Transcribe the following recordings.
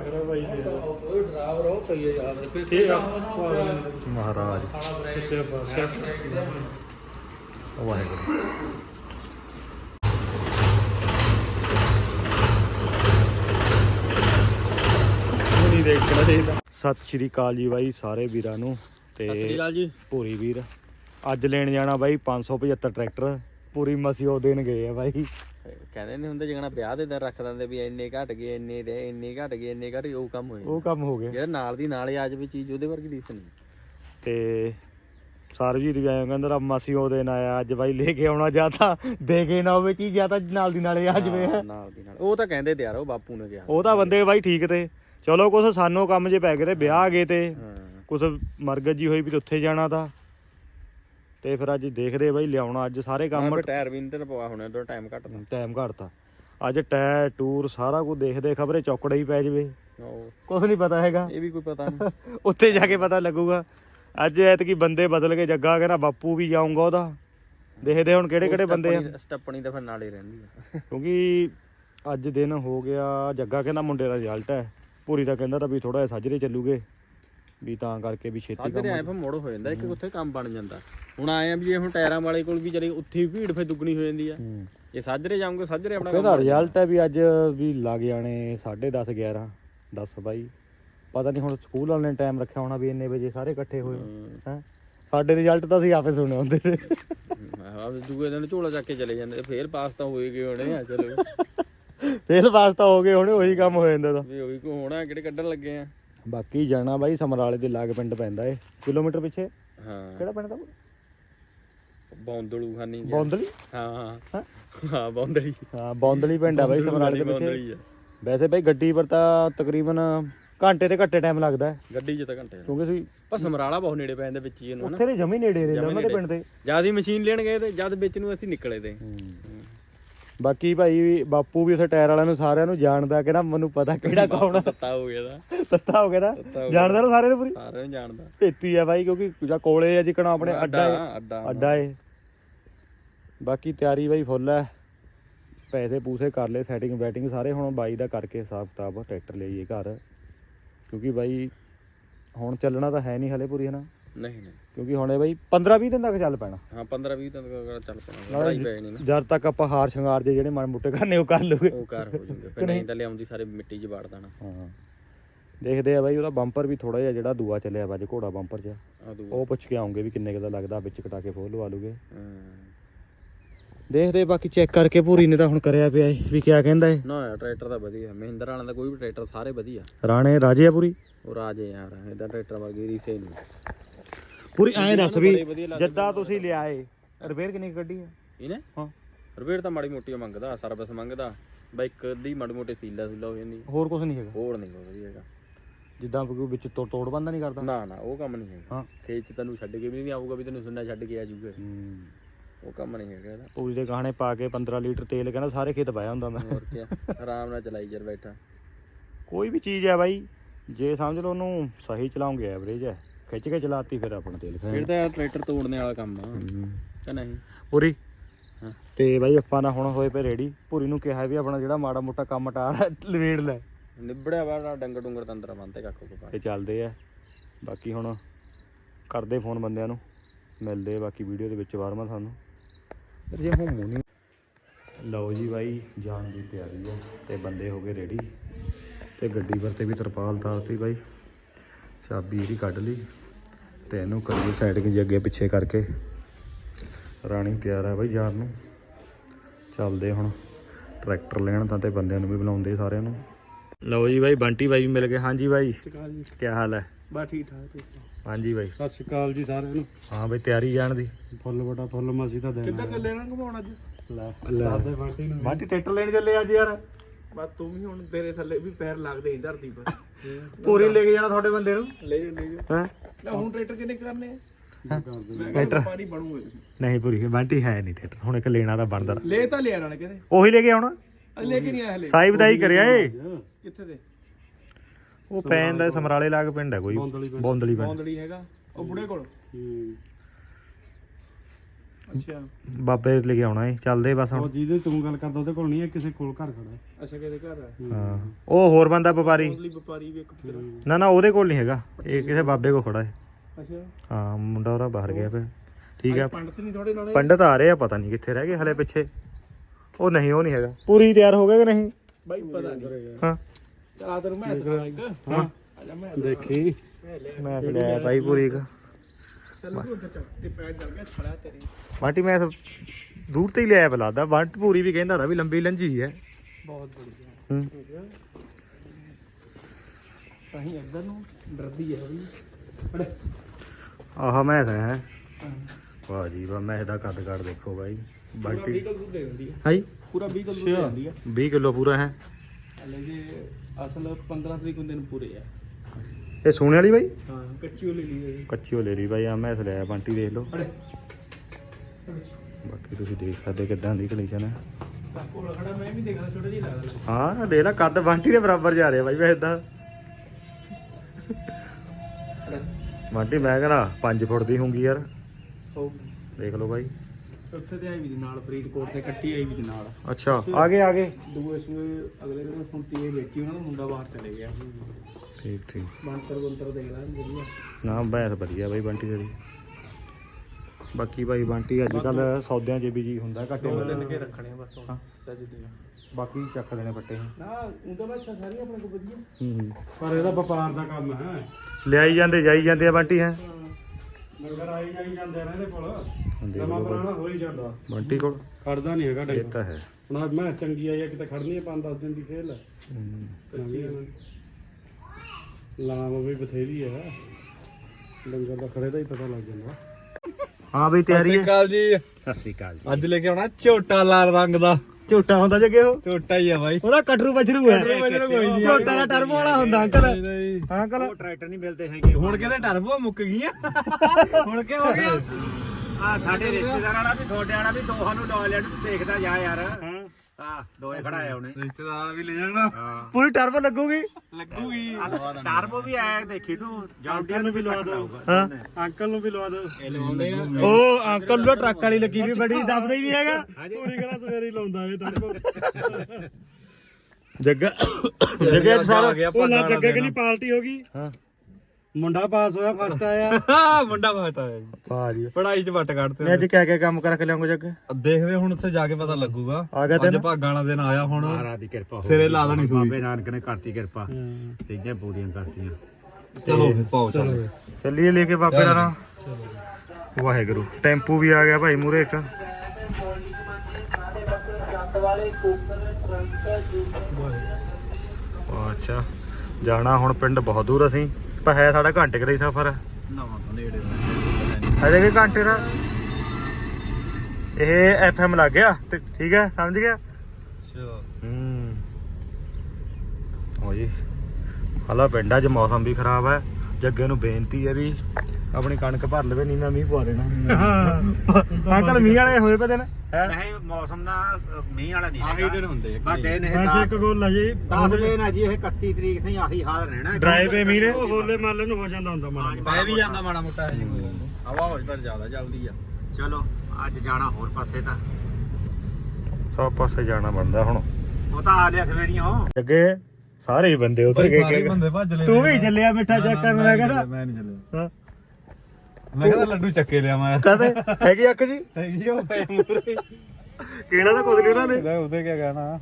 ਉਹ ਉਹ ਠੀਕ ਆ ਮਹਾਰਾਜ। ਕਿੱਥੇ ਪਾਸੇ ਵਾਹਿਗੁਰੂ। ਨਹੀਂ ਦੇਖਣਾ ਚਾਹੀਦਾ। ਸਤਿ ਸ਼੍ਰੀ ਅਕਾਲ ਜੀ ਬਾਈ ਸਾਰੇ ਵੀਰਾਂ ਨੂੰ ਤੇ ਸਤਿ ਸ਼੍ਰੀ ਅਕਾਲ ਜੀ। ਭੂਰੀ ਵੀਰ। ਅੱਜ ਲੈਣ ਜਾਣਾ ਬਾਈ 575 ਟਰੈਕਟਰ। ਪੂਰੀ ਮਸੀਓ ਦੇਣ ਗਏ ਆ ਬਾਈ। ਕਹਿੰਦੇ ਨਹੀਂ ਹੁੰਦੇ ਜਿਹੜਾ ਵਿਆਹ ਦੇ ਦਿਨ ਰੱਖ ਦਿੰਦੇ ਵੀ ਇੰਨੇ ਘਟ ਗਏ ਇੰਨੇ ਦੇ ਇੰਨੇ ਘਟ ਗਏ ਇੰਨੇ ਘਟ ਗਏ ਉਹ ਕੰਮ ਹੋਏ ਉਹ ਕੰਮ ਹੋ ਗਿਆ ਜਿਹੜਾ ਨਾਲ ਦੀ ਨਾਲ ਹੀ ਜਾਵੇ ਚੀਜ਼ ਉਹਦੇ ਵਰਗੀ ਰੀਸ ਨਹੀਂ। ਤੇ ਸਰਜੀਤ ਵੀ ਆਇਆ ਕਹਿੰਦਾ ਰੱਬ ਮਸੀਓ ਦੇਣ ਆਇਆ ਅੱਜ ਬਾਈ ਲੈ ਕੇ ਆਉਣਾ ਜਾਂ ਤਾਂ ਦੇ ਕੇ ਨਾ ਹੋਵੇ ਚੀਜ਼ ਜਾਂ ਤਾਂ ਨਾਲ ਦੀ ਨਾਲੇ ਆ ਜਵੇ ਨਾਲ ਦੀ ਨਾਲ। ਉਹ ਤਾਂ ਕਹਿੰਦੇ ਤੇ ਯਾਰ ਉਹ ਬਾਪੂ ਨੇ ਕਿਹਾ। ਉਹ ਤਾਂ ਬੰਦੇ ਬਾਈ ਠੀਕ ਤੇ। ਚਲੋ ਕੁਛ ਸਾਨੂੰ ਕੰਮ ਜੇ ਪੈ ਗਏ ਤੇ ਵਿਆਹ ਆ ਗਏ ਤੇ। ਕੁਛ ਮਰਗਤ ਜੀ ਹੋਈ ਵੀ ਉੱਥੇ ਜਾਣਾ ਤਾਂ। ਤੇ ਫਿਰ ਅੱਜ ਦੇਖਦੇ ਬਾਈ ਲਿਆਉਣਾ ਅੱਜ ਸਾਰੇ ਕੰਮ ਟਾਇਰ ਵੀ ਤੇ ਪਵਾ ਹੋਣਾ ਉਹਦਾ ਟਾਈਮ ਘਟਦਾ। ਟਾਈਮ ਘੜਤਾ ਅੱਜ ਟਾਇਰ ਟੂਰ ਸਾਰਾ ਕੁਝ ਦੇਖਦੇ ਖਬਰੇ ਚੌਕੜਾ ਹੀ ਪੈ ਜਵੇ। ਕੁਛ ਨਹੀਂ ਪਤਾ ਹੈਗਾ। ਇਹ ਵੀ ਕੋਈ ਪਤਾ ਨਹੀਂ ਉੱਥੇ ਜਾ ਕੇ ਪਤਾ ਲੱਗੂਗਾ। ਅੱਜ ਐਤਕੀ ਬੰਦੇ ਬਦਲ ਕੇ ਜੱਗਾ ਕਹਿੰਦਾ ਬਾਪੂ ਵੀ ਜਾਊਂਗਾ ਉਹਦਾ। ਦੇਖਦੇ ਹੁਣ ਕਿਹੜੇ ਕਿਹੜੇ ਬੰਦੇ ਆ। ਸਟੱਪਣੀ ਤਾਂ ਫਿਰ ਨਾਲ ਹੀ ਰਹਿੰਦੀ ਆ। ਕਿਉਂਕਿ ਅੱਜ ਦਿਨ ਹੋ ਗਿਆ ਜੱਗਾ ਕਹਿੰਦਾ ਮੁੰਡੇ ਦਾ ਰਿਜ਼ਲਟ ਹੈ। ਪੂਰੀ ਦਾ ਕਹਿੰਦਾ ਤਾਂ ਵੀ ਥੋੜਾ ਜਿਹਾ ਸਾਜਰੇ ਚੱਲੂਗੇ। ਵੀ ਤਾਂ ਕਰਕੇ ਵੀ ਛੇਤੀ ਸਾਜਰੇ ਆਏ ਫਿਰ ਮੋੜ ਹੋ ਜਾਂਦਾ ਇੱਕ ਉੱਥੇ ਕੰਮ ਬਣ ਜਾਂਦਾ। ਹੁਣ ਆਏ ਆ ਵੀ ਜੇ ਹੁਣ ਟਾਇਰਾਂ ਵਾਲੇ ਕੋਲ ਵੀ ਚਲੇ ਉੱਥੇ ਵੀ ਭੀੜ ਫਿਰ ਦੁੱਗਣੀ ਹੋ ਜਾਂਦੀ ਆ। ਹੂੰ। ਜੇ ਸਾਜਰੇ ਜਾਉਂਗੇ ਸਾਜਰੇ ਆਪਣਾ ਕਹਿੰਦਾ ਰਿਜ਼ਲਟ ਹੈ ਵੀ ਅੱਜ ਵੀ ਲੱਗ ਜਾਣੇ 10:30 11 10 ਬਾਈ। ਪਤਾ ਨਹੀਂ ਹੁਣ ਸਕੂਲ ਵਾਲਿਆਂ ਨੇ ਟਾਈਮ ਰੱਖਿਆ ਹੋਣਾ ਵੀ ਇੰਨੇ ਵਜੇ ਸਾਰੇ ਇਕੱਠੇ ਹੋਏ। ਹੈ। ਸਾਡੇ ਰਿਜ਼ਲਟ ਤਾਂ ਅਸੀਂ ਆਪੇ ਸੁਣੇ ਹੁੰਦੇ ਤੇ। ਆ ਦੂਏ ਦਿਨ ਝੋਲਾ ਚੱਕ ਕੇ ਚਲੇ ਜਾਂਦੇ ਫੇਰ ਪਾਸ ਤਾਂ ਹੋਏ ਗਏ ਹੋਣੇ ਆ ਚਲੋ। ਫੇਰ ਵਾਸਤਾ ਹੋ ਗਏ ਹੁਣੇ ਉਹੀ ਕੰਮ ਹੋ ਜਾਂਦਾ ਤਾਂ। ਵੀ ਉਹੀ ਕੋ ਹੋਣਾ ਕਿਹੜੇ ਕੱਢਣ ਲੱਗੇ ਆ। ਬਾਕੀ ਜਾਣਾ ਬਾਈ ਸਮਰਾਲੇ ਦੇ ਲਾਗ ਪਿੰਡ ਪੈਂਦਾ ਏ। ਕਿਲੋਮੀਟਰ ਪਿੱਛੇ? ਹਾਂ। ਕਿਹੜਾ ਪਿੰਡ ਦਾ ਬੌਂਦਲੂ ਖਾਨੀ। ਬੌਂਦਲੀ? ਹਾਂ ਹਾਂ। ਬੌਂਦਲੀ। ਹਾਂ ਬੌਂਦਲੀ ਪਿੰਡ ਆ ਬਾਈ ਸਮਰਾਲੇ ਦੇ ਪਿੱਛੇ। ਵੈਸੇ ਬਾਈ ਗੱਡੀ ਪਰ ਤਾਂ ਤਕਰੀਬਨ ਘੰਟੇ ਤੇ ਘੱਟੇ ਟਾਈਮ ਲੱਗਦਾ ਗੱਡੀ 'ਚ ਤਾਂ ਘੰਟੇ। ਕਿਉਂਕਿ ਤੁਸੀਂ ਪਰ ਸਮਰਾਲਾ ਬਹੁਤ ਨੇੜੇ ਪੈ ਜਾਂਦਾ ਵਿੱਚ ਹੀ ਇਹਨੂੰ ਹਨਾ ਉੱਥੇ ਦੇ ਜਮੀ ਨੇੜੇ ਨੇ ਉਹਨਾਂ ਦੇ ਪਿੰਡ ਦੇ। ਜਦ ਹੀ ਮਸ਼ੀਨ ਲੈਣ ਗਏ ਤੇ ਜਦ ਵਿੱਚ ਨੂੰ ਅਸੀਂ ਨਿਕਲੇ ਤੇ। ਬਾਕੀ ਭਾਈ ਬਾਪੂ ਵੀ ਉਥੇ ਟਾਇਰ ਵਾਲਿਆਂ ਨੂੰ ਸਾਰਿਆਂ ਨੂੰ ਜਾਣਦਾ ਕਹਿੰਦਾ ਮੈਨੂੰ ਪਤਾ ਕਿਹੜਾ ਕੌਣ ਪਤਾ ਹੋ ਗਿਆ ਦਾ ਤੱਤਾ ਹੋ ਗਿਆ ਤੱਤਾ ਹੋ ਜਾਣਦਾ ਨਾ ਸਾਰਿਆਂ ਨੂੰ ਪੂਰੀ? ਸਾਰਿਆਂ ਨੂੰ ਜਾਣਦਾ। ਭੇਤੀ ਆ ਬਾਈ ਕਿਉਂਕਿ ਜਾਂ ਕੋਲੇ ਆ ਜਿਕਣਾ ਆਪਣੇ ਅੱਡਾ ਅੱਡਾ ਏ। ਬਾਕੀ ਤਿਆਰੀ ਬਾਈ ਫੁੱਲ ਹੈ ਪੈਸੇ ਪੂਸੇ ਕਰ ਲਏ ਸੈਟਿੰਗ ਬੈਟਿੰਗ ਸਾਰੇ ਹੁਣ ਬਾਈ ਦਾ ਕਰਕੇ ਹਿਸਾਬ ਕਿਤਾਬ ਟਰੈਕਟਰ ਲਈਏ ਘਰ। ਕਿਉਂਕਿ ਬਾਈ ਹੁਣ ਚੱਲਣਾ ਤਾਂ ਹੈ ਨਹੀਂ ਹਲੇ ਪੂਰੀ ਹਨਾ? ਨਹੀਂ ਨਹੀਂ। ਕਿਉਂਕਿ ਹੁਣੇ ਬਾਈ 15 20 ਦਿਨ ਤੱਕ ਚੱਲ ਪੈਣਾ। ਹਾਂ 15 20 ਦਿਨ ਤੱਕ ਚੱਲ ਪੈਣਾ ਲੜਾਈ ਪੈ ਨਹੀਂ ਨਾ। ਜਦ ਤੱਕ ਆਪਾਂ ਹਾਰ ਸ਼ਿੰਗਾਰ ਜੇ ਜਿਹੜੇ ਮੋਟੇ ਕਰਨੇ ਉਹ ਕਰ ਲੂਗੇ। ਉਹ ਕਾਰ ਹੋ ਜੂਗੇ ਫਿਰ ਨਹੀਂ? ਤਾਂ ਲਿਆਉਂਦੀ ਸਾਰੇ ਮਿੱਟੀ 'ਚ ਵਾੜ ਦੇਣਾ। ਹਾਂ। ਦੇਖਦੇ ਆ ਬਾਈ ਉਹਦਾ ਬੰਪਰ ਵੀ ਥੋੜਾ ਜਿਹਾ ਜਿਹੜਾ ਦੂਆ ਚੱਲਿਆ ਵਾ ਅੱਜ ਘੋੜਾ ਬੰਪਰ 'ਚ ਆ ਦੂ ਉਹ ਪੁੱਛ ਕੇ ਆਉਂਗੇ ਵੀ ਕਿੰਨੇ ਕੁ ਦਾ ਲੱਗਦਾ ਵਿੱਚ ਕਟਾ ਕੇ ਫੋਲ ਲਵਾ ਲੂਗੇ। ਹਾਂ। ਦੇਖਦੇ ਬਾਕੀ ਚੈੱਕ ਕਰਕੇ ਪੂਰੀ ਨੇ ਤਾਂ ਹੁਣ ਕਰਿਆ ਪਿਆ ਏ ਵੀ ਕਿਆ ਕਹਿੰਦਾ ਏ। ਨਾ ਟਰੈਕਟਰ ਤਾਂ ਵਧੀਆ। ਮਹਿੰਦਰ ਵਾਲਿਆਂ ਦਾ ਕੋਈ ਵੀ ਟਰੈਕਟਰ ਸਾਰੇ ਵਧੀਆ। ਰਾਣੇ ਰਾਜੇ ਆ ਪੂਰੀ? ਉਹ ਰਾਜੇ ਯਾਰ ਇਹਦਾ ਟਰੈਕਟਰ ਵਰਗੀ ਰੀਸੇ ਨਹੀਂ। ਪੂਰੀ ਐਂ ਦੱਸ ਵੀ ਜਿੱਦਾਂ ਤੁਸੀਂ ਲਿਆਏ ਰਿਪੇਅਰ ਕਿੰਨੀ ਕੱਢੀ ਆ? ਇਹਨੇ? ਹਾਂ। ਰੁਪਏ ਤਾਂ ਮਾੜੀ ਮੋਟੀ ਮੰਗਦਾ ਸਰਵਿਸ ਮੰਗਦਾ ਬਾਈਕ ਦੀ ਮਾੜੀ ਮੋਟੀ ਸੀਲਾ ਸੂਲਾ ਹੋ ਜਾਂਦੀ ਹੋਰ ਕੁਝ ਨਹੀਂ ਹੈਗਾ? ਹੋਰ ਨਹੀਂ ਵਧੀਆ ਹੈਗਾ। ਜਿੱਦਾਂ ਕੋਈ ਵਿੱਚ ਤੋੜ ਤੋੜ ਬੰਦਾ ਨਹੀਂ ਕਰਦਾ? ਨਾ ਨਾ ਉਹ ਕੰਮ ਨਹੀਂ ਹੈਗਾ। ਹਾਂ। ਖੇਤ ਚ ਤੈਨੂੰ ਛੱਡ ਕੇ ਵੀ ਨਹੀਂ ਆਊਗਾ ਵੀ ਤੈਨੂੰ ਸੁਣਨਾ ਛੱਡ ਕੇ ਆ ਜਾਊਗਾ। ਉਹ ਕੰਮ ਨਹੀਂ ਹੈਗਾ ਇਹਦਾ। ਪੂਰੀ ਦੇ ਗਾਣੇ ਪਾ ਕੇ 15 ਲੀਟਰ ਤੇਲ ਕਹਿੰਦਾ ਸਾਰੇ ਖੇਤ ਪਾਇਆ ਹੁੰਦਾ ਮੈਂ। ਹੋਰ ਕੀ ਆਰਾਮ ਨਾਲ ਚਲਾਈ ਯਾਰ ਬੈਠਾ। ਕੋਈ ਵੀ ਚੀਜ਼ ਹੈ ਬਾਈ ਜੇ ਸਮਝ ਲਓ ਉਹਨੂੰ ਸਹੀ ਚਲਾਉਂਗੇ ਐਵਰੇਜ ਹੈ ਖਿੱਚ ਕੇ ਚਲਾਤੀ ਫਿਰ ਆਪਣਾ ਤੇਲ ਫਿਰ ਤਾਂ ਯਾਰ ਟਰੈਕਟਰ ਤੋੜਨੇ ਵਾਲਾ ਕੰਮ ਆ। ਕਿ ਨਹੀਂ। ਪੂਰੀ? ਤੇ ਬਾਈ ਆਪਾਂ ਨਾ ਹੁਣ ਹੋਏ ਪਏ ਰੈਡੀ ਪੂਰੀ ਨੂੰ ਕਿਹਾ ਵੀ ਆਪਣਾ ਜਿਹੜਾ ਮਾੜਾ ਮੋਟਾ ਕੰਮ ਟਾਰ ਲਵੇੜ ਲੈ। ਨਿਬੜਿਆ ਵਾ ਡੰਗਰ ਡੁੰਗਰ ਤਾਂ ਅੰਦਰ ਬੰਨਤੇ ਕੱਖ ਕੋ ਪਾ ਤੇ ਚੱਲਦੇ ਆ। ਬਾਕੀ ਹੁਣ ਕਰਦੇ ਫੋਨ ਬੰਦਿਆਂ ਨੂੰ। ਮਿਲਦੇ ਬਾਕੀ ਵੀਡੀਓ ਦੇ ਵਿੱਚ ਵਾਰਮਾ ਤੁਹਾਨੂੰ ਜੇ ਹੁਣ ਨਹੀਂ ਲਓ ਜੀ ਬਾਈ ਜਾਣ ਦੀ ਤਿਆਰੀ ਹੈ ਤੇ ਬੰਦੇ ਹੋ ਗਏ ਰੈਡੀ ਤੇ ਗੱਡੀ ਪਰ ਤੇ ਵੀ ਤਰਪਾਲ ਤਾਰਤੀ ਬਾਈ। ਚਾਬੀ ਇਹਦੀ ਕੱਢ ਲਈ। ਤੇ ਇਹਨੂੰ ਕਰੀਏ ਸੈਟਿੰਗ ਜੀ ਅੱਗੇ ਪਿੱਛੇ ਕਰਕੇ। ਰਾਣੀ ਤਿਆਰ ਹੈ ਬਾਈ ਜਾਣ ਨੂੰ। ਚੱਲਦੇ ਹੁਣ। ਟਰੈਕਟਰ ਲੈਣ ਤਾਂ ਤੇ ਬੰਦਿਆਂ ਨੂੰ ਵੀ ਬੁਲਾਉਂਦੇ ਸਾਰਿਆਂ ਨੂੰ। ਲਓ ਜੀ ਬਾਈ ਬੰਟੀ ਬਾਈ ਵੀ ਮਿਲ ਗਏ। ਹਾਂਜੀ ਬਾਈ। ਸਤਿ ਜੀ। ਕੀ ਹਾਲ ਹੈ? ਬਾ ਠੀਕ ਠਾਕ ਤੁਸੀਂ? ਹਾਂਜੀ ਬਾਈ। ਸਤਿ ਸ਼੍ਰੀ ਅਕਾਲ ਜੀ ਸਾਰਿਆਂ ਨੂੰ। ਹਾਂ ਬਾਈ ਤਿਆਰੀ ਜਾਣ ਦੀ। ਫੁੱਲ ਬਟਾ ਫੁੱਲ ਮਸੀ ਤਾਂ ਦੇਣਾ। ਕਿੱਦਾਂ ਚੱਲੇ ਨਾ ਘੁਮਾਉਣ ਅੱਜ? ਲੈ ਲੈ। ਦਾਦੇ ਬਾਟੀ ਨੂੰ। ਬੰਟੀ ਟਰੈਕਟਰ ਲੈਣ ਚੱਲੇ ਅੱਜ ਯਾਰ। ਬਸ ਤੂੰ ਵੀ ਹੁਣ ਤੇਰੇ ਥੱਲੇ ਵੀ ਪੈਰ ਲੱਗਦੇ ਹੀ ਧਰਤੀ ਪਰ। ਪੂਰੀ ਲੈ ਕੇ ਜਾਣਾ ਤੁਹਾਡੇ ਬੰਦੇ ਨੂੰ? ਲੈ ਜਾ ਲੈ ਜਾ ਹਾਂ? ਲੈ ਹੁਣ ਟਰੈਕਟਰ ਕਿੰਨੇ ਕਰਨੇ ਟਰੈਕਟਰ? ਪਾਣੀ ਬਣੂਗੇ ਤੁਸੀਂ। ਨਹੀਂ ਪੂਰੀ ਬੰਟੀ ਹੈ ਨਹੀਂ ਟਰੈਕਟਰ। ਹੁਣ ਇੱਕ ਲੈਣਾ ਤਾਂ ਬਣਦਾ। ਲੈ ਤਾਂ ਲਿਆ ਨਾਲੇ ਕਹਿੰਦੇ ਉਹੀ ਲੈ ਕੇ ਆਉਣਾ? ਲੈ ਕੇ ਨਹੀਂ ਆਇਆ ਹਲੇ। ਸਾਈ ਵਧਾਈ ਕਰਿਆ ਏ। ਕਿੱਥੇ ਦੇ? ਉਹ ਪੈਨ ਦਾ ਸਮਰਾਲੇ ਲਾਗ ਪਿੰਡ ਹੈ ਕੋਈ। ਬੌਂਦਲੀ ਪਿੰਡ। ਹੈਗਾ। ਉਹ ਬੁੜੇ ਕੋਲ। ਹੂੰ। ਅੱਛਾ। ਬਾਬੇ ਲੈ ਕੇ ਆਉਣਾ ਏ ਚੱਲਦੇ ਬਸ ਉਹ ਹੁਣ ਜਿਹਦੇ ਤੂੰ ਗੱਲ ਕਰਦਾ ਉਹਦੇ ਕੋਲ ਨਹੀਂ ਹੈ ਕਿਸੇ ਕੋਲ ਘਰ ਖੜਾ ਹੈ। ਅੱਛਾ ਕਿਹਦੇ ਘਰ ਆ ਹਾਂ। ਉਹ ਹੋਰ ਬੰਦਾ ਵਪਾਰੀ। ਲਈ ਵਪਾਰੀ ਵੀ ਇੱਕ ਤੇਰਾ ਨਾ ਨਾ ਉਹਦੇ ਕੋਲ ਨਹੀਂ ਹੈਗਾ। ਇਹ ਕਿਸੇ ਬਾਬੇ ਕੋਲ ਖੜਾ ਹੈ। ਅੱਛਾ। ਹਾਂ ਮੁੰਡਾ ਉਹਦਾ ਬਾਹਰ ਗਿਆ ਪਿਆ। ਠੀਕ ਹੈ। ਪੰਡਤ ਨਹੀਂ ਥੋੜੇ ਨਾਲੇ ਪੰਡਤ ਆ ਰਹੇ ਆ ਪਤਾ ਨਹੀਂ ਕਿੱਥੇ ਰਹਿ ਗਏ ਹਲੇ ਪਿੱਛੇ। ਉਹ ਨਹੀਂ ਉਹ ਨਹੀਂ ਹੈਗਾ। ਪੂਰੀ ਤਿਆਰ ਹੋ ਗਿਆ ਕਿ ਨਹੀਂ? ਬਾਈ ਪਤਾ ਨਹੀਂ। ਹਾਂ। ਆ ਤੈਨੂੰ ਮੈਂ ਦਿਖਾਵਾਂ ਇੱਕ। ਹਾਂ। ਆ ਜਾ ਮੈਂ ਦੇਖੀ। ਮੈਂ ਲਿਆ ਭਾਈ ਪੂਰੀ ਇੱਕ। ਬਾਟੀ ਮੈਂ ਤਾਂ ਦੂਰ ਤੇ ਹੀ ਲਿਆ ਬਲਾਦਾ। ਬੰਟ ਪੂਰੀ ਵੀ ਕਹਿੰਦਾ ਤਾਂ ਵੀ ਲੰਬੀ ਲੰਜੀ ਹੈ। ਬਹੁਤ ਬੜੀ ਹੂੰ। ਤਾਂ ਹੀ ਇੱਧਰ ਨੂੰ ਡਰਦੀ ਹੈ ਵੀ। ਬੜੇ ਆਹ ਮੈਂ ਤਾਂ ਹੈ। ਵਾਹ ਜੀ ਵਾਹ ਮੈਂ ਇਹਦਾ ਕੱਦ ਕੱਦ ਦੇਖੋ ਬਾਈ। ਬਾਟੀ। ਕਿਲੋ ਦੁੱਧ ਦੇ ਦਿੰਦੀ ਹੈ। ਹਾਈ ਪੂਰਾ 20 ਕਿਲੋ ਦੁੱਧ ਦੇ ਦਿੰਦੀ ਹੈ। 20 ਕਿਲੋ ਪੂਰਾ ਹੈ। ਹਲੇ ਜੇ ਅਸਲ 15 ਤਰੀਕ ਨੂੰ ਦਿਨ ਪੂਰੇ ਆ। ਇਹ ਸੋਨੇ ਵਾਲੀ ਬਾਈ? ਹਾਂ ਕੱਚੀ ਉਹ ਲੈ ਲਈ ਹੈ ਕੱਚੀ ਹੋ ਲੈ ਰਹੀ ਬਾਈ ਆ ਮੈਂ ਇਸ ਲਿਆ ਬੰਟੀ ਦੇਖ ਲਓ। ਬਾਕੀ ਤੁਸੀਂ ਦੇਖ ਸਕਦੇ ਕਿਦਾਂ ਦੀ ਕੰਡੀਸ਼ਨ ਹੈ। ਤਾਂ ਕੋਲ ਖੜਾ ਮੈਂ ਵੀ ਦੇਖਦਾ ਛੋਟਾ ਜਿਹਾ ਲੱਗਦਾ। ਹਾਂ ਦੇਖ ਲੈ ਕੱਦ ਬੰਟੀ ਦੇ ਬਰਾਬਰ ਜਾ ਰਿਹਾ ਬਾਈ ਵੈਸੇ ਇਦਾਂ ਬੰਟੀ ਮੈਂ ਕਹਿੰਦਾ 5 ਫੁੱਟ ਦੀ ਹੋਊਗੀ ਯਾਰ। ਦੇਖ ਲਓ ਬਾਈ। ਉੱਥੇ ਤੇ ਆਈ ਵੀ ਨਾਲ ਫਰੀਦਕੋਟ ਤੇ ਕੱਟੀ ਆਈ ਵੀ ਦੀ ਨਾਲ। ਅੱਛਾ ਆਗੇ ਆਗੇ ਦੂਏ ਸੂਏ ਅਗਲੇ ਦਿਨ ਹੁਣ ਤੀਏ ਵੇਚੀ ਉਹਨਾਂ ਦਾ ਮੁੰਡਾ ਬਾਹਰ ਚਲੇ ਗਿਆ। ਠੀਕ ਠੀਕ। ਬੰਤਰ ਬੰਤਰ ਦੇਖ ਲੈ ਵਧੀਆ ਨਾ ਬੈਸ ਵਧੀਆ ਬਾਈ ਬੰਟੀ ਤੇਰੀ। ਬਾਕੀ ਬਾਈ ਬੰਟੀ ਅੱਜ ਕੱਲ ਸੌਦਿਆਂ 'ਚ ਵੀ ਜੀ ਹੁੰਦਾ ਘੱਟੇ ਦੋ ਤਿੰਨ ਕੇ ਰੱਖਣੇ ਆ ਬਸ ਹੁਣ ਚੱਜ ਦੀਆਂ। ਬਾਕੀ ਚੱਕ ਦੇਣੇ ਪੱਟੇ। ਨਾ ਉਹਦਾ ਬੱਚਾ ਸਾਰੀ ਆਪਣੇ ਕੋਲ ਵਧੀਆ। ਹੂੰ ਪਰ ਇਹਦਾ ਵਪਾਰ ਦਾ ਕੰਮ ਹੈ। ਲਿਆਈ ਜਾਂਦੇ ਜਾਈ ਜਾਂਦੇ ਆ ਬੰਟੀ ਹੈ? ਲੰਗਰ ਆਈ ਜਾਈ ਜਾਂਦੇ ਨੇ ਇਹਦੇ ਕੋਲ। ਨਵਾਂ ਪੁਰਾਣਾ ਹੋ ਹੀ ਜਾਂਦਾ। ਬੰਟੀ ਕੋਲ। ਖੜਦਾ ਨਹੀਂ ਹੈਗਾ ਇਹ ਤਾਂ ਹੈ। ਹੁਣ ਮੈਂ ਚੰਗੀ ਆਈ ਆ ਕਿਤੇ ਖੜਨੀ ਹੈ 5-10 ਦਿਨ ਦੀ ਖੇਲ। ਹੈ। ਲਾਮ ਵੀ ਬਥੇਰੀ ਹੈ ਡੰਗਰ ਦਾ ਖੜੇ ਦਾ ਹੀ ਪਤਾ ਲੱਗ ਜਾਂਦਾ। ਹਾਂ ਬਈ ਤਿਆਰੀ ਹੈ। ਅਕਾਲ ਜੀ। ਸਤਿ ਸ੍ਰੀ ਅਕਾਲ ਅੱਜ ਲੈ ਕੇ ਆਉਣਾ ਝੋਟਾ ਲਾਲ ਰੰਗ ਦਾ। ਝੋਟਾ ਹੁੰਦਾ ਜੱਗੇ ਉਹ ਝੋਟਾ ਹੀ ਆ ਬਾਈ। ਉਹਦਾ ਕਟਰੂ ਬਛਰੂ ਹੈ। ਝੋਟਾ ਦਾ ਟਰਬੋ ਵਾਲਾ ਹੁੰਦਾ ਅੰਕਲ। ਹਾਂ ਅੰਕਲ। ਟਰੈਕਟਰ ਨਹੀਂ ਮਿਲਦੇ ਹੈਗੇ। ਹੁਣ ਕਹਿੰਦੇ ਟਰਬੋ ਮੁੱਕ ਗਈਆਂ। ਹੁਣ ਕੀ ਹੋ ਗਿਆ? ਆ ਸਾਡੇ ਰਿਸ਼ਤੇਦਾਰ ਵਾਲਾ ਵੀ ਤੁਹਾਡੇ ਵਾਲਾ ਵੀ ਦੋਹਾਂ ਨੂੰ ਡਾਇਲੈਂਡ ਦੇਖਦਾ ਜਾ ਯਾਰ। ਹਾਂ ਦੋਏ ਖੜਾਏ ਉਹਨੇ ਰਿਸ਼ਤੇਦਾਰ ਵੀ ਲੈ ਜਾਣਾ। ਪੂਰੀ ਟਰਬੋ ਲੱਗੂਗੀ? ਲੱਗੂਗੀ। ਟਰਬੋ ਵੀ ਆਇਆ ਦੇਖੀ ਤੂੰ ਜੌਂਡੀਅਰ ਨੂੰ ਵੀ ਲਵਾ ਦੋ ਹਾਂ। ਅੰਕਲ ਨੂੰ ਵੀ ਲਵਾ ਦੋ ਇਹ ਲਵਾਉਂਦੇ ਆ। ਉਹ ਅੰਕਲ ਨੂੰ ਟਰੱਕ ਵਾਲੀ ਲੱਗੀ ਵੀ ਬੜੀ ਦੱਬਦਾ ਹੀ ਨਹੀਂ ਹੈਗਾ। ਪੂਰੀ ਕਰਾ ਸਵੇਰੇ ਹੀ ਲਾਉਂਦਾ ਇਹ ਟਰਬੋ ਜੱਗਾ ਸਾਰਾ ਉਹ ਨਾ ਜੱਗੇ ਕਿ ਨਹੀਂ ਪਾਰਟੀ ਹੋ ਗਈ। ਹਾਂ। ਮੁੰਡਾ ਪਾਸ ਹੋਇਆ ਫਸਟ ਆਇਆ। ਮੁੰਡਾ ਫਟਾ ਜੀ। ਵਾਹ ਜੀ ਪੜਾਈ ਚ ਵੱਟ ਕੱਢਤੇ ਮੈਂ ਅੱਜ ਕਿਆ ਕਿਆ ਕੰਮ ਕਰ ਕੇ ਲਿਆਉਂਗਾ ਜੱਗ ਦੇਖਦੇ ਹੁਣ ਉੱਥੇ ਜਾ ਕੇ ਪਤਾ ਲੱਗੂਗਾ। ਆ ਗਿਆ ਅੱਜ ਭਾਗਾਂ ਵਾਲਾ ਦਿਨ ਆਇਆ ਹੁਣ। ਮਹਾਰਾਜ ਦੀ ਕਿਰਪਾ ਹੋ ਸਿਰੇ ਲਾ ਦੇਣੀ ਸੂਈ। ਬਾਬੇ ਨਾਨਕ ਨੇ ਕਰਤੀ ਕਿਰਪਾ। ਚੀਜ਼ਾਂ ਪੂਰੀਆਂ ਕਰਤੀਆਂ। ਚਲੋ ਫਿਰ ਪਾਓ ਚਲੋ। ਚੱਲੀਏ ਲੈ ਕੇ ਬਾਬੇ ਦਾ ਨਾਮ ਵਾਹਿਗੁਰੂ। ਟੈਂਪੂ ਵੀ ਆ ਗਿਆ ਭਾਈ ਮੂਰੇ ਇੱਕ। ਅੱਛਾ। ਜਾਣਾ ਹੁਣ ਪਿੰਡ ਬਹੁਤ ਦੂਰ ਅਸੀਂ। ਪਰ ਹੈ ਸਾਡਾ ਘੰਟੇ ਕੁ ਦਾ ਹੀ ਸਫ਼ਰ। ਤੋਂ ਨੇੜੇ ਅਜੇ ਘੰਟੇ ਦਾ। ਇਹ ਐਫਐਮ ਲੱਗ ਗਿਆ ਤੇ ਠੀਕ ਹੈ ਸਮਝ ਗਿਆ? ਅੱਛਾ। ਹੂੰ। ਹੋ ਜੀ ਹਾਲਾ ਪਿੰਡਾਂ 'ਚ ਮੌਸਮ ਵੀ ਖਰਾਬ ਹੈ। ਜੱਗੇ ਨੂੰ ਬੇਨਤੀ ਹੈ ਵੀ ਆਪਣੀ ਕਣਕ ਭਰ ਲਵੇ ਨਹੀਂ ਮੈਂ ਮੀਂਹ ਪਵਾ ਦੇਣਾ। ਅੰਕਲ ਮੀਂਹ ਵਾਲੇ ਹੋਏ ਪਏ ਨੇ। ਹੈ? ਨਹੀਂ ਮੌਸਮ ਦਾ ਅ, ਮੀਂਹ ਵਾਲਾ ਨਹੀਂ ਆਹੀ ਦਿਨ ਹੁੰਦੇ ਆ ਬਸ ਦਿਨ ਇਹ ਵੈਸੇ ਇੱਕ ਗੱਲ ਆ ਜੀ 10 ਦਿਨ ਹੈ ਜੀ ਇਹ 31 ਤਰੀਕ ਤੋਂ ਆਹੀ ਹਾਲ ਰਹਿਣਾ। ਡਰਾਈਵ ਏ ਮੀਂਹ ਨੇ? ਉਹ ਹੋਲੇ ਮਾਲੇ ਨੂੰ ਹੋ ਜਾਂਦਾ ਹੁੰਦਾ ਮਾੜਾ ਪੈ ਵੀ ਜਾਂਦਾ ਮਾੜਾ ਮੋਟਾ ਹੈ ਜੀ ਕੋਈ ਗੱਲ ਨੀ। ਹਵਾ ਹੋ ਪਰ ਜ਼ਿਆਦਾ ਚੱਲਦੀ ਆ। ਚਲੋ ਅੱਜ ਜਾਣਾ ਹੋਰ ਪਾਸੇ ਤਾਂ। ਸਭ ਪਾਸੇ ਜਾਣਾ ਬਣਦਾ ਹੁਣ। ਉਹ ਤਾਂ ਆ ਲਿਆ ਸਵੇਰੀਆਂ ਅੱਗੇ ਸਾਰੇ ਹੀ ਬੰਦੇ ਉਤਰ ਗਏ ਸਾਰੇ ਕਿ ਬੰਦੇ ਭੱਜ ਲੈ ਤੂੰ ਵੀ ਚੱਲਿਆ ਮਿੱਠਾ ਚੈੱਕ ਕਰਨ ਮੈਂ ਕਹਿੰਦਾ। ਮੈਂ ਨਹੀਂ ਚੱਲਿਆ। ਹਾਂ। ਮੈਂ ਕਹਿੰਦਾ ਲੱਡੂ ਚੱਕੇ ਲਿਆ ਮੈਂ ਕਦੇ ਹੈਗੀ ਅੱਖ ਜੀ? ਹੈਗੀ ਉਹ ਮੂਰੇ ਕਿਹੜਾ ਤਾਂ ਕੁਝ ਨਹੀਂ ਉਹਨਾਂ ਨੇ। ਇਹਦਾ ਉਹਦੇ ਕੀ ਕਹਿਣਾ?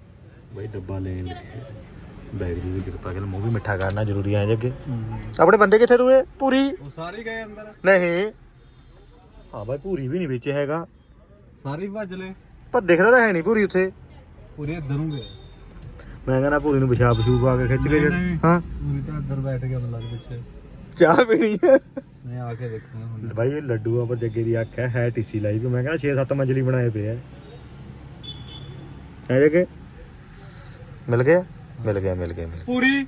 ਬਈ ਡੱਬਾ ਲੈਣ ਬੈਗਰੀ ਦੀ ਕਿਰਪਾ ਕਰ ਮੂੰਹ ਵੀ ਮਿੱਠਾ ਕਰਨਾ ਜ਼ਰੂਰੀ ਹੈ। ਜੱਗੇ ਆਪਣੇ ਬੰਦੇ ਕਿੱਥੇ ਤੂੰ ਇਹ ਪੂਰੀ? ਉਹ ਸਾਰੇ ਗਏ ਅੰਦਰ। ਨਹੀਂ। ਹਾਂ ਬਾਈ ਪੂਰੀ ਵੀ ਨਹੀਂ ਵਿੱਚ ਹੈਗਾ। ਸਾਰੇ ਭੱਜ ਲੈ ਪਰ ਦਿਖਦਾ ਤਾਂ ਹੈ ਨਹੀਂ ਪੂਰੀ ਉੱਥੇ। ਪੂਰੇ ਇੱਧਰ ਨੂੰ ਗਏ। ਮੈਂ ਕਹਿੰਦਾ ਪੂਰੀ ਨੂੰ ਪਿਸ਼ਾਬ ਪਸ਼ੂਬ ਆ ਕੇ ਖਿੱਚ ਕੇ। ਹਾਂ? ਪੂਰੀ ਤਾਂ ਅੰਦਰ ਬੈਠ ਗਿਆ ਮਤਲਬ ਪਿੱਛੇ। ਚਾਹ ਪੀਣੀ ਹੈ। ਮੈਂ ਆ ਕੇ ਦੇਖੂਗਾ ਹੁਣ। ਬਾਈ ਇਹ ਲੱਡੂ ਆ ਪਰ ਜੱਗੇ ਦੀ ਅੱਖ ਹੈ ਹੈ ਟੀਸੀ ਲਾਈ ਵੀ ਮੈਂ ਕਹਿੰਦਾ 6-7 ਮੰਜ਼ਲੀ ਬਣਾਏ ਪਏ ਆ। ਹੈ ਜੱਗੇ ਮਿਲ ਗਿਆ? ਮਿਲ ਗਿਆ ਮਿਲ ਗਿਆ ਮਿਲ ਪੂਰੀ?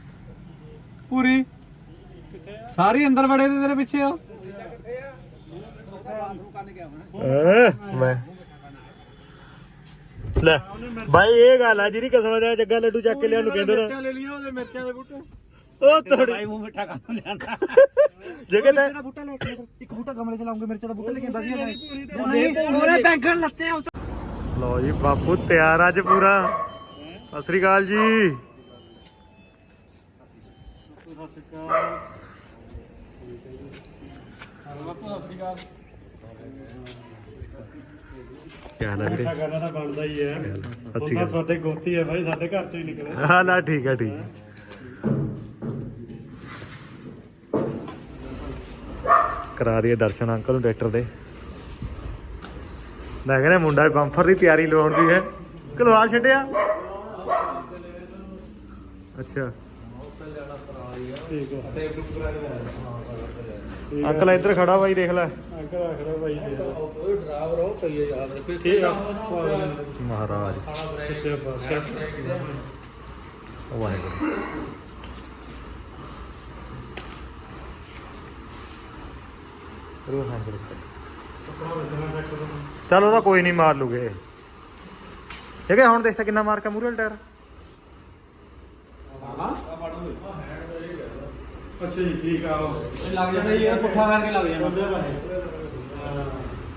ਪੂਰੀ? ਸਾਰੇ ਅੰਦਰ ਵੜੇ ਤੇ ਤੇਰੇ ਪਿੱਛੇ ਆ? ਮੈਂ ਲੈ ਬਾਈ ਇਹ ਗੱਲ ਆ ਜਿਹੜੀ ਕਸਮ ਦਾ ਜੱਗਾ ਲੱਡੂ ਚੱਕ ਕੇ ਲਿਆ ਨੂੰ ਕਹਿੰਦੇ ਨਾ ਲੈ ਲਿਆ ਉਹਦੇ ਮਿਰਚਾਂ ਦੇ ਬੂਟੇ। ਉਹ ਤੋੜੀ ਭਾਈ ਮੂੰਹ ਮਿੱਠਾ ਕੰਮ ਲਿਆਂਦਾ ਜਗ੍ਹਾ ਤੇ ਤੇਰਾ ਬੂਟਾ ਲੈ ਕੇ ਇੱਕ ਬੂਟਾ ਗਮਲੇ ਚ ਲਾਉਂਗੇ ਮਿਰਚ ਦਾ ਬੂਟਾ ਲੈ ਕੇ ਵਧੀਆ ਨਹੀਂ ਉਹਨੇ ਬੈਂਗਣ ਲੱਤੇ ਲਓ ਜੀ ਬਾਪੂ ਤਿਆਰ ਅੱਜ ਪੂਰਾ। ਸਤਿ ਸ੍ਰੀ ਅਕਾਲ ਜੀ। ਕੀ ਹਾਲ ਹੈ ਵੀਰੇ ਕਰਨਾ ਤਾਂ ਬਣਦਾ ਹੀ ਹੈ। ਗੱਲ ਸਾਡੇ ਗੋਤੀ ਹੈ ਭਾਈ ਸਾਡੇ ਘਰ ਚੋਂ ਹੀ ਨਿਕਲੇ। ਹਾਂ ਨਾ ਠੀਕ ਹੈ ਠੀਕ ਹੈ। ਕਰਾ ਦਈਏ ਦਰਸ਼ਨ ਅੰਕਲ ਨੂੰ ਟਰੈਕਟਰ ਦੇ। ਮੈਂ ਕਹਿੰਦਾ ਮੁੰਡਾ ਵੀ ਬੰਫਰ ਦੀ ਤਿਆਰੀ ਲਾਉਣ ਦੀ ਹੈ। ਕਲਵਾ ਛੱਡਿਆ? ਅੱਛਾ। ਠੀਕ ਹੈ। ਅੰਕਲ ਇੱਧਰ ਖੜਾ ਬਾਈ ਦੇਖ ਲੈ। ਅੰਕਲ ਆਖਦਾ ਭਾਈ ਦੇ ਉਹ ਡਰਾਈਵਰ ਉਹ ਪਈਏ ਯਾਦ ਰੱਖੇ ਠੀਕ ਆ। ਮਹਾਰਾਜ। ਕਿੱਥੇ ਬਸ ਵਾਹਿਗੁਰੂ ਰੋ ਹੈਂਡਲ ਚਲ ਉਹਦਾ ਕੋਈ ਨਹੀਂ ਮਾਰ ਲੂਗੇ। ਇਹ ਕਿ ਹੁਣ ਦੇਖਤਾ ਕਿੰਨਾ ਮਾਰਕਾ ਮੂਰੇ ਟਾਇਰ ਅੱਛਾ ਜੀ ਠੀਕ ਆ ਲੱਗ ਜਾਂਦਾ ਇਹ ਪੁੱਠਾ ਕਰਕੇ ਲੱਗ ਜਾਂਦਾ।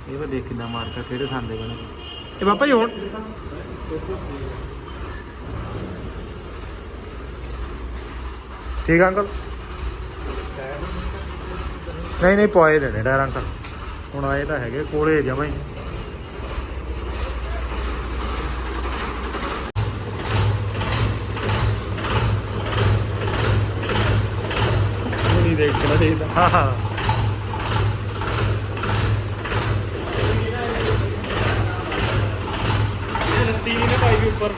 ਇਹ ਵਾ ਦੇਖ ਕਿੰਨਾ ਮਾਰਕਾ ਕਿਹੜੇ ਸੰਦੇ ਬਣੇ। ਇਹ ਬਾਪਾ ਜੀ ਹੁਣ। ਠੀਕ ਆ ਅੰਕਲ? ਨਹੀਂ ਨਹੀਂ ਪੋਏ ਦੇਣੇ ਟਾਇਰ ਅੰਕਲ ਹੁਣ ਆਏ ਤਾਂ ਹੈਗੇ ਕੋਲੇ ਜਮਾਂ ਹੀ। ਨਹੀਂ ਦੇਖਣਾ ਚਾਹੀਦਾ। ਹਾਂ ਹਾਂ ਲੱਤੀ ਨਹੀਂ ਨਾ ਪਾਈ ਵੀ ਉੱਪਰ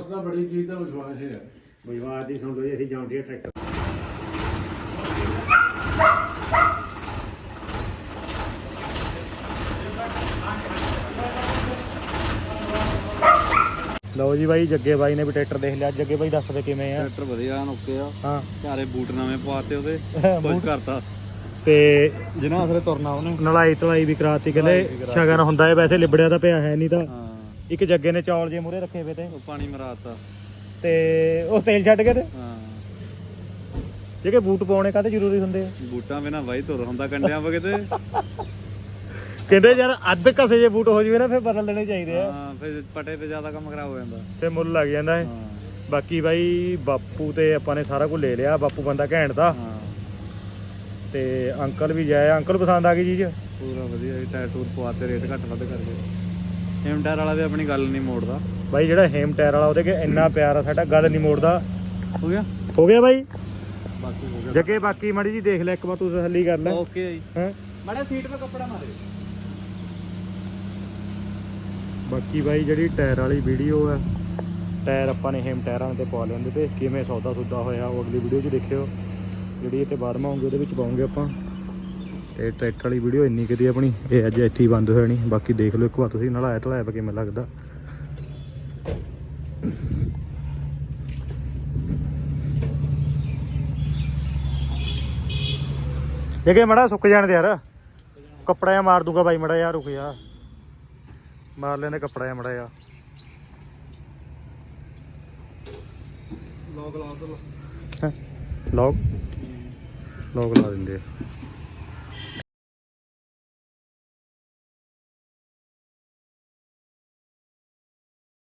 ਵਿਸ਼ਵਾਸ ਤਾਂ ਬੜੀ ਚੀਜ਼ ਦਾ ਵਿਸ਼ਵਾਸ ਹੈ। ਬਈਵਾਰ ਦੀ ਸੁਣ ਲਓ ਜੀ ਅਸੀਂ ਜਾਂਦੇ ਟਰੈਕਟਰ। ਲਓ ਜੀ ਬਾਈ ਜੱਗੇ ਬਾਈ ਨੇ ਵੀ ਟਰੈਕਟਰ ਦੇਖ ਲਿਆ। ਜੱਗੇ ਬਾਈ ਦੱਸ ਦੇ ਕਿਵੇਂ ਆ? ਟਰੈਕਟਰ ਵਧੀਆ ਨੋਕੇ ਆ। ਹਾਂ। ਚਾਰੇ ਬੂਟ ਨਵੇਂ ਪਵਾਤੇ ਉਹਦੇ ਕੁਝ ਕਰਤਾ। ਤੇ ਜਿਨ੍ਹਾਂ ਅਸਰੇ ਤੁਰਨਾ ਉਹਨੇ। ਨਲਾਈ ਤਲਾਈ ਵੀ ਕਰਾਤੀ ਕਹਿੰਦੇ ਸ਼ਗਨ ਹੁੰਦਾ ਹੈ ਵੈਸੇ ਲਿਬੜਿਆ ਤਾਂ ਪਿਆ ਹੈ ਨਹੀਂ ਤਾਂ। ਹਾਂ। ਇੱਕ ਜੱਗੇ ਨੇ ਚੌਲ ਜੇ ਮੂਰੇ ਰੱਖੇ ਵੇ ਤੇ। ਉਹ ਪਾਣੀ ਮਰਾਤਾ। ਤੇ ਉਹ ਤੇਲ ਛੱਡ ਕੇ ਤੇ? ਹਾਂ। ਜਿਹੜੇ ਬੂਟ ਪਾਉਣੇ ਕਾਹਤੇ ਜ਼ਰੂਰੀ ਹੁੰਦੇ ਆ? ਬੂਟਾਂ ਬਿਨਾ ਵਾਈ ਤੁਰ ਹੁੰਦਾ ਕੰਡਿਆਂ ਪਾ ਕਿਤੇ ਕਹਿੰਦੇ ਯਾਰ ਅੱਧ ਕਸੇ ਜੇ ਬੂਟ ਹੋ ਜਵੇ ਨਾ ਫਿਰ ਬਦਲ ਦੇਣੇ ਚਾਹੀਦੇ ਆ। ਹਾਂ ਫਿਰ ਪਟੇ ਤੇ ਜ਼ਿਆਦਾ ਕੰਮ ਖਰਾਬ ਹੋ ਜਾਂਦਾ। ਤੇ ਮੁੱਲ ਲੱਗ ਜਾਂਦਾ ਹੈ। ਬਾਕੀ ਬਾਈ ਬਾਪੂ ਤੇ ਆਪਾਂ ਨੇ ਸਾਰਾ ਕੁਝ ਲੈ ਲਿਆ ਬਾਪੂ ਬੰਦਾ ਘੈਂਟ ਦਾ। ਤੇ ਅੰਕਲ ਵੀ ਜਾਇਆ ਅੰਕਲ ਪਸੰਦ ਆ ਗਈ ਚੀਜ਼? ਪੂਰਾ ਵਧੀਆ ਟਾਇਰ ਟੂਰ ਪਵਾਤੇ ਰੇਟ ਘੱਟ ਵੱਧ ਕਰਕੇ। ਹਿਮ ਟਾਇਰ ਵਾਲਾ ਵੀ ਆਪਣੀ ਗੱਲ ਨਹੀਂ ਮੋੜਦਾ। ਬਾਈ ਜਿਹੜਾ ਹੇਮ ਟਾਇਰ ਵਾਲਾ ਉਹਦੇ ਕਿ ਇੰਨਾ ਪਿਆਰ ਆ ਸਾਡਾ ਗੱਲ ਨਹੀਂ ਮੋੜਦਾ। ਹੋ ਗਿਆ? ਹੋ ਗਿਆ ਬਾਈ? ਬਾਕੀ ਹੋ ਜੱਗੇ ਬਾਕੀ ਮੜੀ ਜੀ ਦੇਖ ਲੈ ਇੱਕ ਵਾਰ ਤੂੰ ਤਸੱਲੀ ਕਰ ਲੈ। ਓਕੇ ਜੀ ਹੈਂ? ਮਾੜਾ ਸੀਟ 'ਤੇ ਕੱਪੜਾ ਮਾਰੇ ਬਾਕੀ ਬਾਈ ਜਿਹੜੀ ਟਾਇਰ ਵਾਲੀ ਵੀਡੀਓ ਆ ਟਾਇਰ ਆਪਾਂ ਨੇ ਹੇਮ ਟਾਇਰਾਂ ਤੇ ਪਾ ਲੈਂਦੇ ਤੇ। ਕਿਵੇਂ ਸੌਦਾ ਸੁਦਾ ਹੋਇਆ ਉਹ ਅਗਲੀ ਵੀਡੀਓ 'ਚ ਦੇਖਿਓ। ਜਿਹੜੀ ਇਹ ਤੇ ਬਾਰਮਾ ਆਉਂਗੀ ਉਹਦੇ ਵਿੱਚ ਪਾਉਂਗੇ ਆਪਾਂ। ਤੇ ਟਰੈਕਟਰ ਵਾਲੀ ਵੀਡੀਓ ਇੰਨੀ ਕਿਦੀ ਆਪਣੀ। ਇਹ ਅੱਜ ਇੱਥੇ ਹੀ ਬੰਦ ਹੋਣੀ ਬਾਕੀ ਦੇਖ ਲਓ ਇੱਕ ਵਾਰ ਤੁਸੀਂ ਨਲਾਇਆ ਧਲਾਇਆ ਪਾ ਕਿਵੇਂ ਲੱਗਦਾ। ਕਿ ਮੜਾ ਸੁੱਕ ਜਾਣ ਦੇ ਯਾਰ। ਕੱਪੜਾ ਜਿਹਾ ਮਾਰ ਦੂੰਗਾ ਬਾਈ ਮੜਾ ਯਾਰ ਰੁਕ ਜਾ। ਮਾਰ ਲੈਂਦੇ ਕੱਪੜਾ ਜਿਹਾ ਮੜਾ ਜਾ ਲੋਕ ਲਾ ਦੋ। ਲੋਕ ਲੋਕ ਲਾ ਦਿੰਦੇ ਆ।